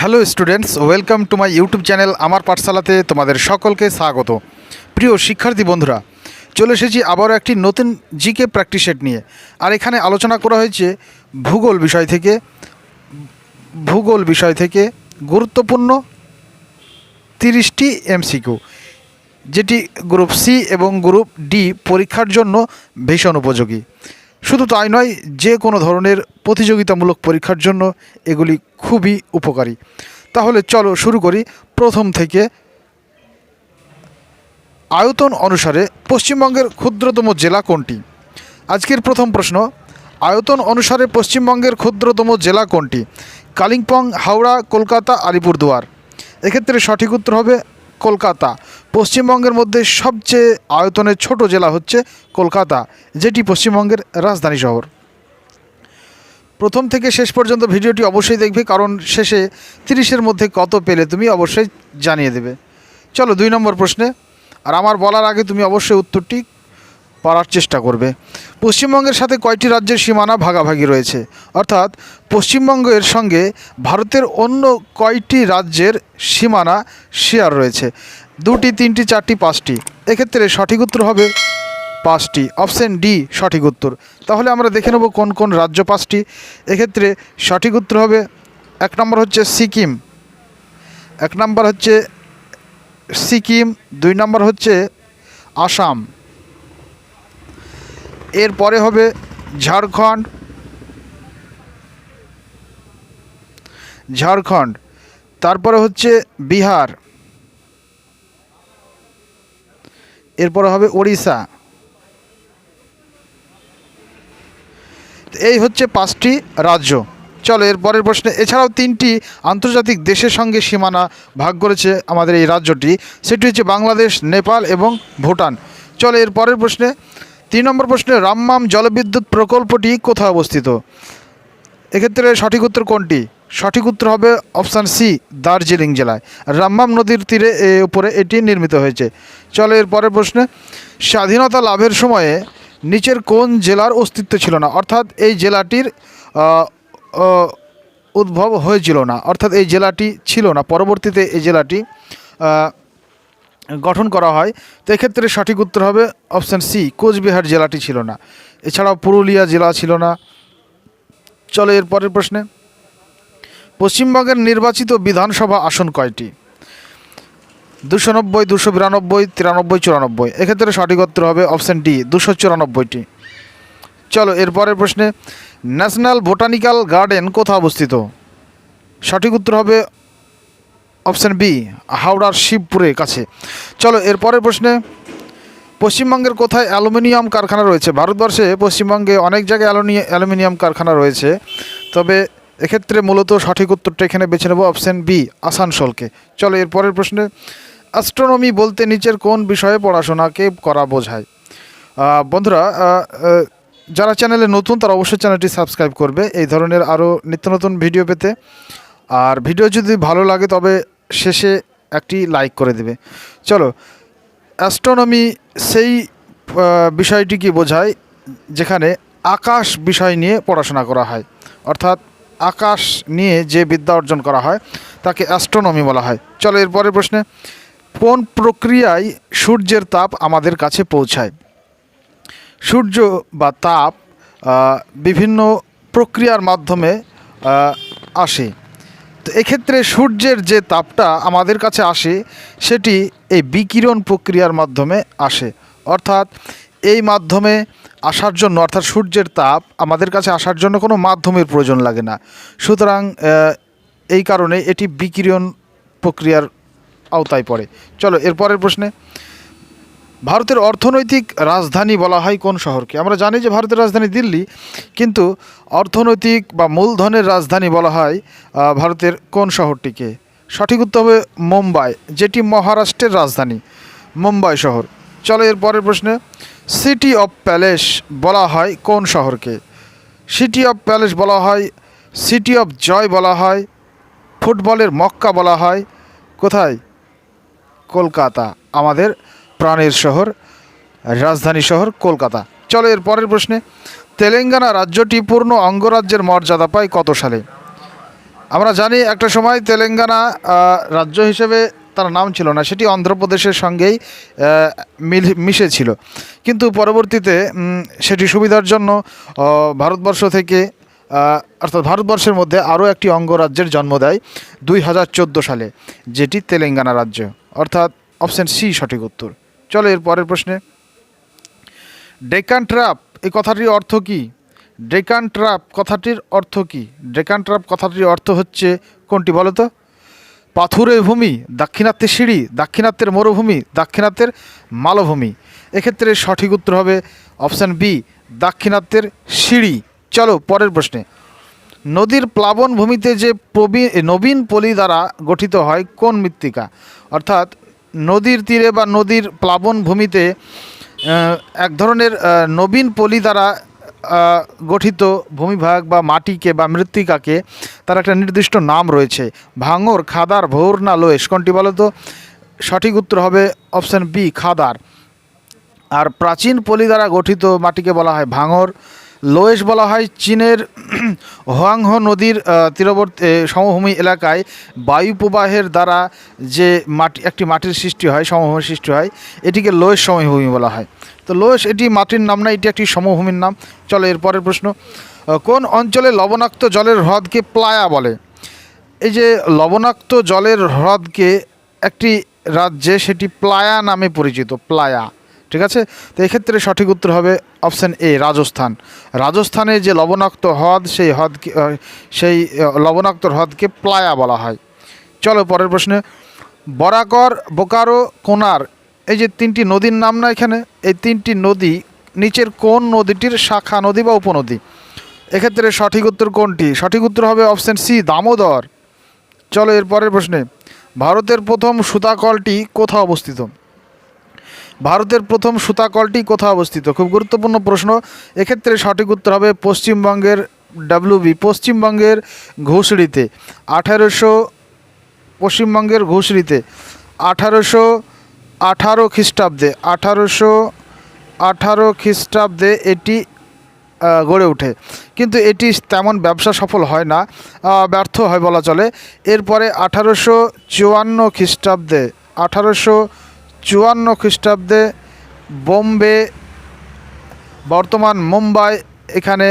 Hello students, welcome to my YouTube channel আমার পাঠশালাতে তোমাদের সকলকে স্বাগত। প্রিয় শিক্ষার্থী বন্ধুরা, চলে এসেছি আবারও একটি নতুন জিকে প্র্যাকটিস সেট নিয়ে। আর এখানে আলোচনা করা হয়েছে ভূগোল বিষয় থেকে, ভূগোল বিষয় থেকে গুরুত্বপূর্ণ তিরিশটি এমসিকিউ, যেটি গ্রুপ সি এবং গ্রুপ ডি পরীক্ষার জন্য ভীষণ উপযোগী। শুধু তাই নয়, যে কোনো ধরনের প্রতিযোগিতামূলক পরীক্ষার জন্য এগুলি খুবই উপকারী। তাহলে চলো শুরু করি প্রথম থেকে। আয়তন অনুসারে পশ্চিমবঙ্গের ক্ষুদ্রতম জেলা কোনটি? আজকের প্রথম প্রশ্ন, আয়তন অনুসারে পশ্চিমবঙ্গের ক্ষুদ্রতম জেলা কোনটি? কালিম্পং, হাওড়া, কলকাতা, আলিপুরদুয়ার। এক্ষেত্রে সঠিক উত্তর হবে কলকাতা। পশ্চিমবঙ্গের মধ্যে সবচেয়ে আয়তনের ছোট জেলা হচ্ছে কলকাতা, যেটি পশ্চিমবঙ্গের রাজধানী শহর। প্রথম থেকে শেষ পর্যন্ত ভিডিওটি অবশ্যই দেখবে, কারণ শেষে তিরিশের মধ্যে কত পেলে তুমি অবশ্যই জানিয়ে দেবে। চলো দুই নম্বর প্রশ্নে, আর আমার বলার আগে তুমি অবশ্যই উত্তরটি পারার চেষ্টা করবে। পশ্চিমবঙ্গের সাথে কয়টি রাজ্যের সীমানা ভাগাভাগি রয়েছে? অর্থাৎ, পশ্চিমবঙ্গের সঙ্গে ভারতের অন্য কয়টি রাজ্যের সীমানা শেয়ার রয়েছে? দুটি, তিনটি, চারটি, পাঁচটি। এক্ষেত্রে সঠিক উত্তর হবে পাঁচটি। অপশান ডি, সঠিক উত্তর। তাহলে আমরা দেখে নেব কোন কোন রাজ্য পাঁচটি। এক্ষেত্রে সঠিক উত্তর হবে, এক নম্বর হচ্ছে সিকিম। এক নম্বর হচ্ছে সিকিম, দুই নম্বর হচ্ছে আসাম। এরপরে হবে ঝাড়খণ্ড। ঝাড়খণ্ড। তারপরে হচ্ছে বিহার। এরপরে হবে ওড়িশা। এই হচ্ছে পাঁচটি রাজ্য। চলো, এর পরের প্রশ্নে, এছাড়াও তিনটি আন্তর্জাতিক দেশের সঙ্গে সীমানা ভাগ করেছে আমাদের এই রাজ্যটি। সেটি হচ্ছে বাংলাদেশ, নেপাল এবং ভুটান। চলো, এর পরের প্রশ্নে, তিন নম্বর প্রশ্নে, রামমাম জলবিদ্যুৎ প্রকল্পটি কোথায় অবস্থিত? এক্ষেত্রে সঠিক উত্তর কোনটি? সঠিক উত্তর হবে অপশান সি, দার্জিলিং জেলায়। রামমাম নদীর তীরে, এ, উপরে এটি নির্মিত হয়েছে। চলো এর পরের প্রশ্নে। স্বাধীনতা লাভের সময়ে নিচের কোন জেলার অস্তিত্ব ছিল না? অর্থাৎ এই জেলাটির উদ্ভব হয়েছিল না। অর্থাৎ এই জেলাটি ছিল না। পরবর্তীতে এই জেলাটি গঠন করা হয়। তো এক্ষেত্রে সঠিক উত্তর হবে অপশান সি, কোচবিহার জেলাটি ছিল না। এছাড়াও পুরুলিয়া জেলা ছিল না। চলো এর পরের প্রশ্নে। পশ্চিমবঙ্গের নির্বাচিত বিধানসভা আসন কয়টি? দুশো নব্বই, দুশো বিরানব্বই, তিরানব্বই, চুরানব্বই। এক্ষেত্রে সঠিক উত্তর হবে অপশান ডি, দুশো চুরানব্বইটি। চলো এরপরের প্রশ্নে, ন্যাশনাল বোটানিক্যাল গার্ডেন কোথায় অবস্থিত? সঠিক উত্তর হবে অপশান বি, হাওড়ার শিবপুরের কাছে। চলো এরপরের প্রশ্নে পশ্চিমবঙ্গের কোথায় অ্যালুমিনিয়াম কারখানা রয়েছে? ভারতবর্ষে পশ্চিমবঙ্গে অনেক জায়গায় অ্যালুমিনিয়াম কারখানা রয়েছে। তবে এক্ষেত্রে মূলত সঠিক উত্তরটা এখানে বেছে নেব অপশান বি, আসানসোলকে। চলো এর পরের প্রশ্নে, অ্যাস্ট্রোনমি বলতে নিচের কোন বিষয়ে পড়াশোনাকে করা বোঝায়? বন্ধুরা যারা চ্যানেলে নতুন তারা অবশ্যই চ্যানেলটি সাবস্ক্রাইব করবে। এই ধরনের আরও নিত্য নতুন ভিডিও পেতে। আর ভিডিও যদি ভালো লাগে তবে শেষে একটি লাইক করে দেবে। চলো অ্যাস্ট্রোনমি সেই বিষয়টিকে বোঝায়? যেখানে আকাশ বিষয় নিয়ে পড়াশোনা করা হয়। অর্থাৎ আকাশ নিয়ে যে বিদ্যা অর্জন করা হয়, তাকে অ্যাস্ট্রোনমি বলা হয়। চলো এর পরের প্রশ্নে, কোন প্রক্রিয়ায় সূর্যের তাপ আমাদের কাছে পৌঁছায়? সূর্য বা তাপ বিভিন্ন প্রক্রিয়ার মাধ্যমে আসে। তো এক্ষেত্রে সূর্যের যে তাপটা আমাদের কাছে আসে, সেটি এই বিকিরণ প্রক্রিয়ার মাধ্যমে আসে। অর্থাৎ এই মাধ্যমে আসার জন্য, অর্থাৎ সূর্যের তাপ আমাদের কাছে আসার জন্য কোনো মাধ্যমের প্রয়োজন লাগে না। সুতরাং এই কারণে এটি বিকিরণ প্রক্রিয়ার আওতায় পড়ে। চলো এরপরের প্রশ্নে। ভারতের অর্থনৈতিক রাজধানী বলা হয় কোন শহরকে? আমরা জানি যে ভারতের রাজধানী দিল্লি, কিন্তু অর্থনৈতিক বা মূলধনের রাজধানী বলা হয় ভারতের কোন শহরটিকে? সঠিক উত্তর হবে মুম্বাই, যেটি মহারাষ্ট্রের রাজধানী, মুম্বাই শহর। চলো এর পরের প্রশ্নে সিটি অফ প্যালেস বলা হয় কোন শহরকে? সিটি অফ প্যালেস বলা হয় সিটি অফ জয় বলা হয়, ফুটবলের মক্কা বলা হয়, কোথায়? কলকাতা, আমাদের প্রাণের শহর, রাজধানী শহর কলকাতা। চলো এর পরের প্রশ্নে, তেলেঙ্গানা রাজ্যটি পূর্ণ অঙ্গরাজ্যের মর্যাদা পায় কত সালে? আমরা জানি একটা সময় তেলেঙ্গানা রাজ্য হিসেবে তার নাম ছিল না সেটি অন্ধ্রপ্রদেশের সঙ্গেই আহ, মিল- মিশেছিল। কিন্তু পরবর্তীতে সেটি সুবিধার জন্য ভারতবর্ষ থেকে অর্থাৎ ভারতবর্ষের মধ্যে আরও একটি অঙ্গরাজ্যের জন্ম দেয় দুই হাজার চোদ্দ সালে যেটি তেলেঙ্গানা রাজ্য। অর্থাৎ অপশন সি সঠিক উত্তর। চলো এর পরের প্রশ্নে। ডেকান ট্র্যাপ এই কথাটির অর্থ কী? ডেকান ট্র্যাপ কথাটির অর্থ কী? ডেকান ট্র্যাপ কথাটির অর্থ হচ্ছে কোনটি বলো তো? পাথুরে ভূমি, দাক্ষিণাত্যের সিঁড়ি, দাক্ষিণাত্যের মরুভূমি, দাক্ষিণাত্যের মালভূমি। এক্ষেত্রে সঠিক উত্তর হবে অপশান বি, দাক্ষিণাত্যের সিঁড়ি। চলো পরের প্রশ্নে। নদীর প্লাবন ভূমিতে যে প্রবীণ নবীন পলি দ্বারা গঠিত হয় কোন মৃত্তিকা? অর্থাৎ নদীর তীরে বা নদীর প্লাবন ভূমিতে এক ধরনের নবীন পলি দ্বারা গঠিত ভূমিভাগ বা মাটিকে বা মৃত্তিকাকে, তার একটা নির্দিষ্ট নাম রয়েছে। ভাঙর, খাদার ভোর না লোয়েশ কোনটি বলো তো? সঠিক উত্তর হবে অপশান বি, খাদার। আর প্রাচীন পলি দ্বারা গঠিত মাটিকে বলা হয় ভাঙর। লোয়েশ বলা হয় চীনের হোয়াংহো নদীর তীরবর্তী সমভূমি এলাকায় বায়ু প্রবাহের দ্বারা যে মাটি, একটি মাটির সৃষ্টি হয় সমভূমির সৃষ্টি হয়, এটিকে লোয়েশ সমভূমি বলা হয়। তো লোয়েশ এটি মাটির নাম না, এটি একটি সমভূমির নাম। চলো এর পরের প্রশ্ন। কোন অঞ্চলে লবণাক্ত জলের হ্রদকে প্লায়া বলে? এই যে লবণাক্ত জলের হ্রদকে একটি রাজ্যে সেটি প্লায়া নামে পরিচিত, প্লায়া। ঠিক আছে? তো এক্ষেত্রে সঠিক উত্তর হবে অপশান এ, রাজস্থান। রাজস্থানে যে লবণাক্ত হ্রদ, সেই হ্রদকে সেই লবণাক্ত হ্রদকে প্লায়া বলা হয়। চলো পরের প্রশ্নে। বরাকর, বোকারো, কোনার, এই যে তিনটি নদীর নাম না এখানে? এই তিনটি নদী নিচের কোন নদীটির শাখা নদী বা উপনদী? এক্ষেত্রে সঠিক উত্তর কোনটি? সঠিক উত্তর হবে অপশান সি, দামোদর। চলো এর পরের প্রশ্নে। ভারতের প্রথম সুতাকলটি কোথায় অবস্থিত? ভারতের প্রথম সুতাকলটি কোথায় অবস্থিত? খুব গুরুত্বপূর্ণ প্রশ্ন। এক্ষেত্রে সঠিক উত্তর হবে পশ্চিমবঙ্গের ডাব্লিউবি পশ্চিমবঙ্গের ঘুষড়িতে। আঠারোশো পশ্চিমবঙ্গের ঘুষড়িতে। আঠারোশো আঠারো খ্রিস্টাব্দে। আঠারোশো আঠারো খ্রিস্টাব্দে এটি গড়ে ওঠে। কিন্তু এটি তেমন ব্যবসা সফল হয় না ব্যর্থ হয় বলা চলে। এরপরে আঠারোশো চুয়ান্ন খ্রিস্টাব্দে, আঠারোশো চুয়ান্ন খ্রিস্টাব্দে বোম্বে, বর্তমান মুম্বাই এখানে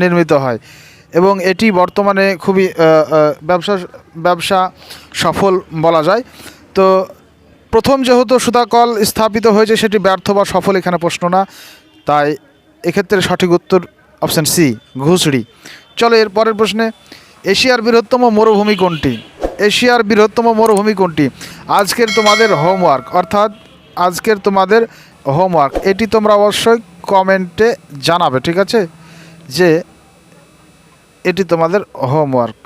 নির্মিত হয়। এবং এটি বর্তমানে খুবই ব্যবসা ব্যবসা সফল বলা যায়। তো প্রথম যেহেতু সুতাকল স্থাপিত হয়েছে, সেটি ব্যর্থ বা সফল এখানে প্রশ্ন না। তাই এক্ষেত্রে সঠিক উত্তর অপশান সি, ঘুষড়ি। চলো এর পরের প্রশ্নে, এশিয়ার বৃহত্তম মরুভূমি কোনটি? এশিয়ার বৃহত্তম মরুভূমি কোনটি? আজকের তোমাদের হোমওয়ার্ক অর্থাৎ আজকের তোমাদের হোমওয়ার্ক এটি তোমরা অবশ্যই কমেন্টে জানাবে, ঠিক আছে? যে এটি তোমাদের হোমওয়ার্ক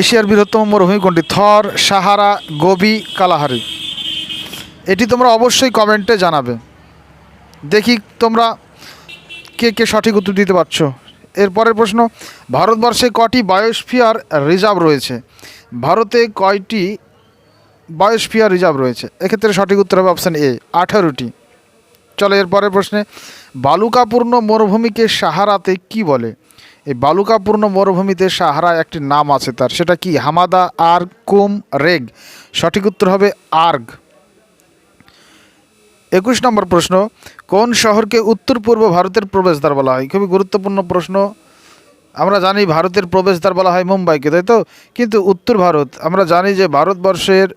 এশিয়ার বৃহত্তম মরুভূমি কোনটি? Thar, Sahara, Gobi, Kalahari. এটি তোমরা অবশ্যই কমেন্টে জানাবে। দেখি তোমরা কে কে সঠিক উত্তর দিতে পারছ। এরপরের প্রশ্ন, ভারতবর্ষে কটি বায়োস্ফিয়ার রিজার্ভ রয়েছে? ভারতে কয়টি বায়োস্ফিয়ার রিজার্ভ রয়েছে? এক্ষেত্রে সঠিক উত্তর হবে অপশান এ আঠারোটি। চলো এরপরের প্রশ্নে, বালুকাপূর্ণ মরুভূমিকে সাহারাতে কি বলে? এই বালুকাপূর্ণ মরুভূমিতে সাহারা একটি নাম আছে তার, সেটা কি? হামাদা আর কুম, রেগ। সঠিক উত্তর হবে আর্গ। একুশ নম্বর প্রশ্ন, কোন শহরকে উত্তর পূর্ব ভারতের প্রবেশদ্বার বলা হয়? খুবই গুরুত্বপূর্ণ প্রশ্ন। আমরা জানি ভারতের প্রবেশদ্বার বলা হয় মুম্বাইকে, তাই তো? কিন্তু উত্তর ভারত, আমরা জানি যে ভারতবর্ষের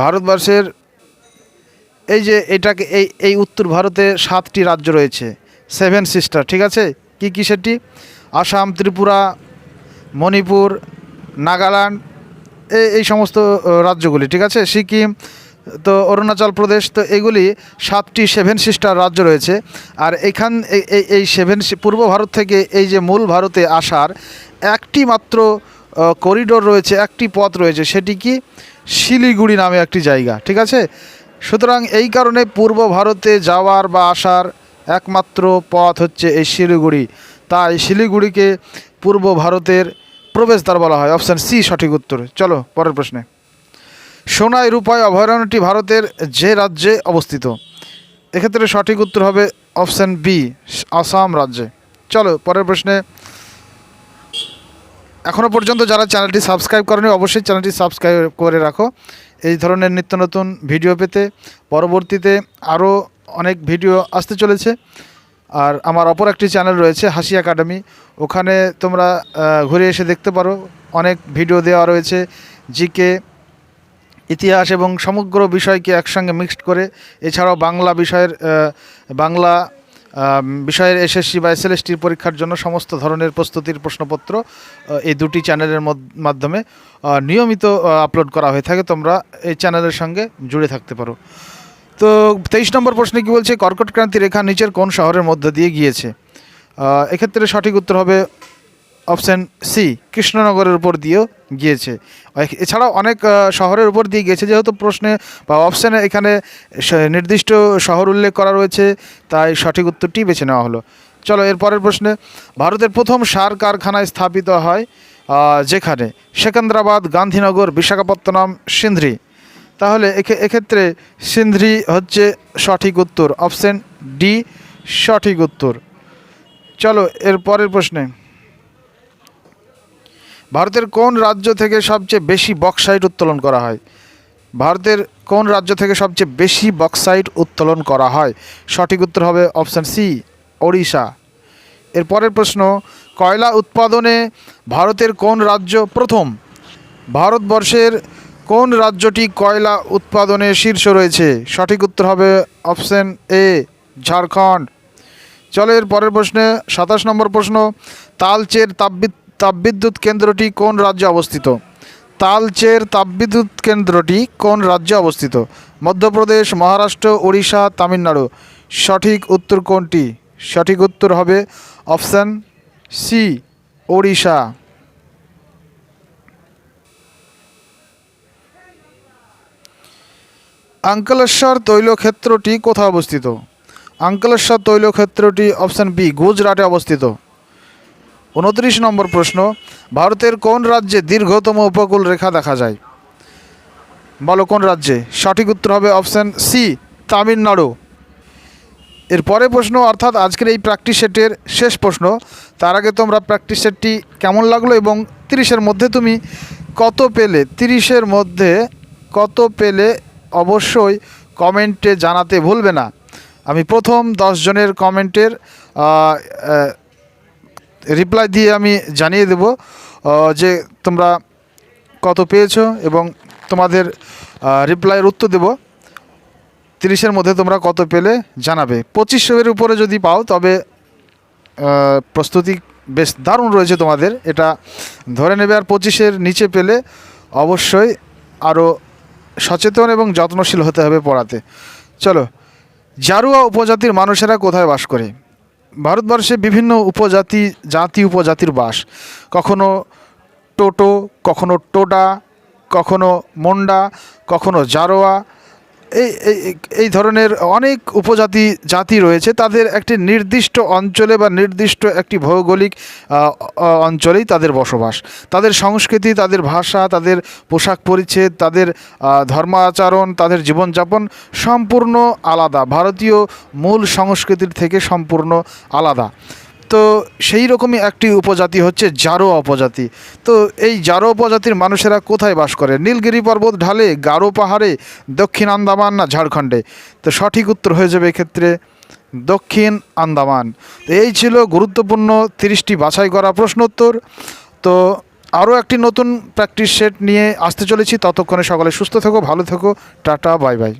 ভারতবর্ষের, এই যে এটাকে, এই এই উত্তর ভারতে সাতটি রাজ্য রয়েছে, সেভেন সিস্টার, ঠিক আছে? কি কি সেটি? আসাম, ত্রিপুরা মণিপুর, নাগাল্যান্ড এই এই সমস্ত রাজ্যগুলি, ঠিক আছে? সিকিম, তো অরুণাচল প্রদেশ, তো এগুলি সাতটি সেভেন সিস্টার রাজ্য রয়েছে। আর এখান এই- সেভেন পূর্ব ভারত থেকে এই যে মূল ভারতে আসার একটি মাত্র করিডোর রয়েছে, একটি পথ রয়েছে, সেটি কি? শিলিগুড়ি নামে একটি জায়গা, ঠিক আছে? সুতরাং এই কারণে পূর্ব ভারতে যাওয়ার বা আসার একমাত্র পথ হচ্ছে এই শিলিগুড়ি। তাই শিলিগুড়িকে পূর্ব ভারতের প্রবেশদ্বার বলা হয়। অপশান সি সঠিক উত্তর। চলো, পরের প্রশ্নে। সোনাই রূপায় অভয়ারণ্যটি ভারতের যে রাজ্যে অবস্থিত। এক্ষেত্রে সঠিক উত্তর হবে অপশান বি আসাম রাজ্যে। চলো, পরের প্রশ্নে। এখনও পর্যন্ত যারা চ্যানেলটি সাবস্ক্রাইব করেনি, অবশ্যই চ্যানেলটি সাবস্ক্রাইব করে রাখো। এই ধরনের নিত্য নতুন ভিডিও পেতে পরবর্তীতে আরও অনেক ভিডিও আসতে চলেছে। আর আমার অপর একটি চ্যানেল রয়েছে হাসি একাডেমি। ওখানে তোমরা ঘুরে এসে দেখতে পারো। অনেক ভিডিও দেওয়া রয়েছে জিকে, ইতিহাস এবং সমগ্র বিষয়কে একসঙ্গে মিক্সড করে। এছাড়াও বাংলা বিষয়ের বাংলা বিষয়ের এসএসসি বা এসএলএসটির পরীক্ষার জন্য সমস্ত ধরনের প্রস্তুতির প্রশ্নপত্র এই দুটি চ্যানেলের মাধ্যমে নিয়মিত আপলোড করা হয়ে থাকে। তোমরা এই চ্যানেলের সঙ্গে জুড়ে থাকতে পারো। তো তেইশ নম্বর প্রশ্নে কি বলছে, কর্কট ক্রান্তি রেখা নিচের কোন শহরের মধ্য দিয়ে গিয়েছে? এক্ষেত্রে সঠিক উত্তর হবে অপশান সি কৃষ্ণনগরের উপর দিয়েও গিয়েছে। এছাড়াও অনেক শহরের উপর দিয়ে গিয়েছে, যেহেতু প্রশ্নে বা অপশানে এখানে নির্দিষ্ট শহর উল্লেখ করা রয়েছে, তাই সঠিক উত্তরটি বেছে নেওয়া হলো। চলো, এর পরের প্রশ্নে, ভারতের প্রথম সার কারখানায় স্থাপিত হয় যেখানে সেকেন্দ্রাবাদ, গান্ধীনগর, বিশাখাপত্তনম সিন্ধ্রি তাহলে এক্ষে- এক্ষেত্রে সিন্ধ্রি হচ্ছে সঠিক উত্তর, অপশান ডি সঠিক উত্তর। চলো, এর পরের প্রশ্নে। ভারতের কোন রাজ্য থেকে সবচেয়ে বেশি বক্সাইট উত্তোলন করা হয়? ভারতের কোন রাজ্য থেকে সবচেয়ে বেশি বক্সাইট উত্তোলন করা হয়? সঠিক উত্তর হবে অপশান সি, ওড়িশা। এর পরের প্রশ্ন, কয়লা উৎপাদনে ভারতের কোন রাজ্য প্রথম? ভারতবর্ষের কোন রাজ্যটি কয়লা উৎপাদনে শীর্ষ রয়েছে? সঠিক উত্তর হবে অপশন এ, ঝাড়খণ্ড। চলো এর পরের প্রশ্নে সাতাশ নম্বর প্রশ্ন, তালচের তাপবিদ তাপবিদ্যুৎ কেন্দ্রটি কোন রাজ্যে অবস্থিত? তালচের তাপবিদ্যুৎ কেন্দ্রটি কোন রাজ্যে অবস্থিত? মধ্যপ্রদেশ, মহারাষ্ট্র, ওড়িশা, তামিলনাড়ু। সঠিক উত্তর কোনটি? সঠিক উত্তর হবে অপশান সি, ওড়িশা। আঙ্কলেশ্বর তৈলক্ষেত্রটি কোথায় অবস্থিত? আঙ্কলেশ্বর তৈলক্ষেত্রটি অপশান বি, গুজরাটে অবস্থিত। উনত্রিশ নম্বর প্রশ্ন, ভারতের কোন রাজ্যে দীর্ঘতম উপকূল রেখা দেখা যায়? বলো কোন রাজ্যে? সঠিক উত্তর হবে অপশান সি, তামিলনাড়ু। এর পরে প্রশ্ন, অর্থাৎ আজকের এই প্র্যাকটিস সেটের শেষ প্রশ্ন, তার আগে তোমরা প্র্যাকটিস সেটটি কেমন লাগল এবং তিরিশের মধ্যে তুমি কত পেলে? তিরিশের মধ্যে কত পেলে অবশ্যই কমেন্টে জানাতে ভুলবে না। আমি প্রথম জনের কমেন্টের রিপ্লাই দিয়ে আমি জানিয়ে দেব যে তোমরা কত পেয়েছ এবং তোমাদের রিপ্লাইয়ের উত্তর দেব। তিরিশের মধ্যে তোমরা কত পেলে জানাবে। পঁচিশের উপরে যদি পাও তবে প্রস্তুতি বেশ দারুণ রয়েছে তোমাদের, এটা ধরে নেবে। আর পঁচিশের নিচে পেলে অবশ্যই আরও সচেতন এবং যত্নশীল হতে হবে পড়াতে। চলো, জারুয়া উপজাতির মানুষেরা কোথায় বাস করে? ভারতবর্ষে বিভিন্ন উপজাতি, জাতি উপজাতির বাস। কখনো টোটো, কখনো টোডা, কখনো মন্ডা, কখনো জারোয়া এই, এই- ধরনের অনেক উপজাতি, জাতি রয়েছে। তাদের একটি নির্দিষ্ট অঞ্চলে বা নির্দিষ্ট একটি ভৌগোলিক অঞ্চলেই তাদের বসবাস। তাদের সংস্কৃতি, তাদের ভাষা, তাদের পোশাক পরিচ্ছেদ, তাদের ধর্মাচরণ, তাদের জীবনযাপন সম্পূর্ণ আলাদা। ভারতীয় মূল সংস্কৃতির থেকে সম্পূর্ণ আলাদা। তো সেই রকমই একটি উপজাতি হচ্ছে জারো উপজাতি। তো এই জারো উপজাতির মানুষেরা কোথায় বাস করে? নীলগিরি পর্বত ঢালে, গারো পাহাড়ে, দক্ষিণ আন্দামান না ঝাড়খণ্ডে? তো সঠিক উত্তর হয়ে যাবে এক্ষেত্রে দক্ষিণ আন্দামান। এই ছিল গুরুত্বপূর্ণ তিরিশটি বাছাই করা প্রশ্নোত্তর। তো আরও একটি নতুন প্র্যাকটিস সেট নিয়ে আসতে চলেছি। ততক্ষণে সকালে সুস্থ থেকো, ভালো থেকো। Tata, bye bye.